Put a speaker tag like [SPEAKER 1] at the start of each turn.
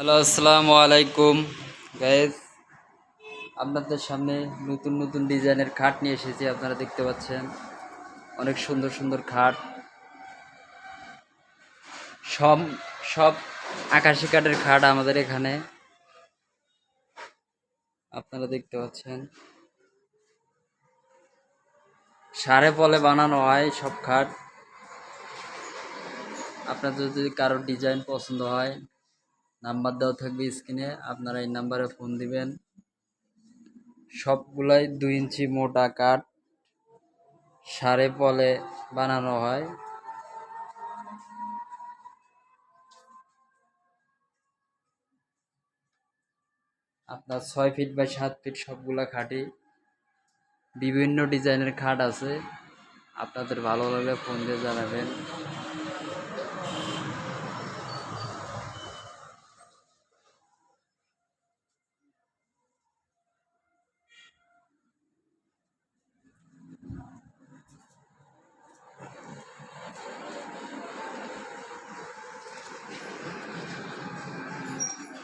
[SPEAKER 1] Hello, আসসালামু আলাইকুম। Guys আপনাদের সামনে নতুন নতুন ডিজাইনের খাট নিয়ে এসেছি, আপনারা দেখতে পাচ্ছেন। অনেক সুন্দর সুন্দর খাট। সব সব আকাশি কাঠের খাট আমাদের এখানে। আপনারা দেখতে পাচ্ছেন। সারে পলে বানানো হয় সব খাট। আপনাদের যদি কারোর ডিজাইন পছন্দ হয় নাম্বার দেওয়া থাকবে স্ক্রিনে, আপনারা এই নাম্বারে ফোন দিবেন। সবগুলাই দুই ইঞ্চি মোটা কাঠ, সারে পলে বানানো হয়। আপনার ছয় ফিট বাই সাত ফিট সবগুলা খাটই বিভিন্ন ডিজাইনের খাট আছে। আপনাদের ভালো লাগলে ফোন দিয়ে জানাবেন।